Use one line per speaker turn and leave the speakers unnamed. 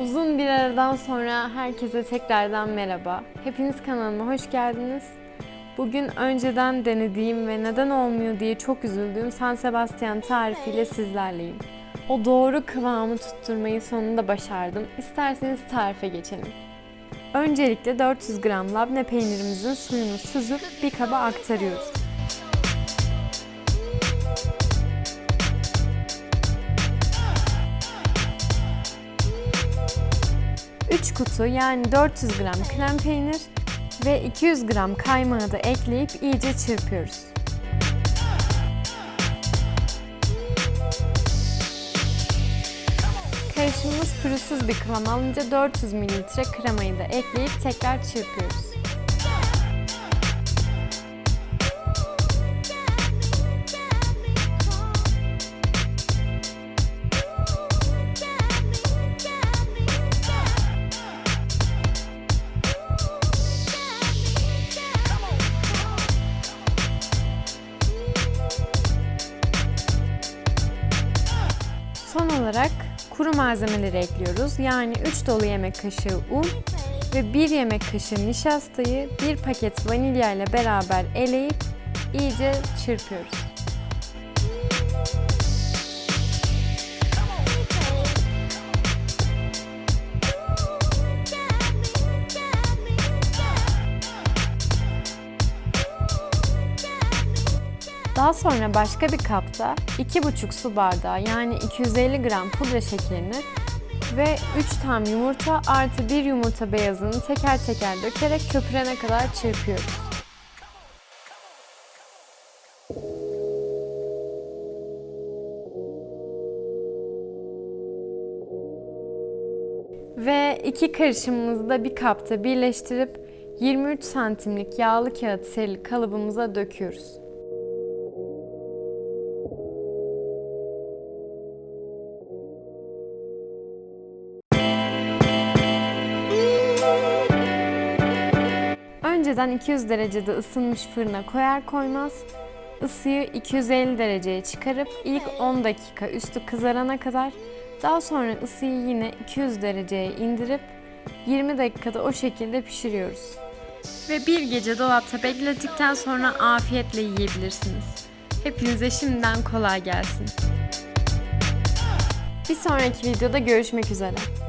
Uzun bir aradan sonra herkese tekrardan merhaba. Hepiniz kanalıma hoş geldiniz. Bugün önceden denediğim ve neden olmuyor diye çok üzüldüğüm San Sebastian tarifiyle sizlerleyim. O doğru kıvamı tutturmayı sonunda başardım. İsterseniz tarife geçelim. Öncelikle 400 gram labne peynirimizin suyunu süzüp bir kaba aktarıyoruz. 3 kutu yani 400 gram krem peynir ve 200 gram kaymağı da ekleyip iyice çırpıyoruz. Karışımımız pürüzsüz bir kıvam alınca 400 ml kremayı da ekleyip tekrar çırpıyoruz. Son olarak kuru malzemeleri ekliyoruz. Yani 3 dolu yemek kaşığı un ve 1 yemek kaşığı nişastayı 1 paket vanilya ile beraber eleyip iyice çırpıyoruz. Daha sonra başka bir kapta 2,5 su bardağı yani 250 gram pudra şekerini ve 3 tam yumurta artı 1 yumurta beyazını teker teker dökerek köpürene kadar çırpıyoruz. Ve iki karışımımızı da bir kapta birleştirip 23 santimlik yağlı kağıt serili kalıbımıza döküyoruz. Önceden 200 derecede ısınmış fırına koyar koymaz ısıyı 250 dereceye çıkarıp ilk 10 dakika üstü kızarana kadar daha sonra ısıyı yine 200 dereceye indirip 20 dakikada o şekilde pişiriyoruz. Ve bir gece dolapta beklettikten sonra afiyetle yiyebilirsiniz. Hepinize şimdiden kolay gelsin. Bir sonraki videoda görüşmek üzere.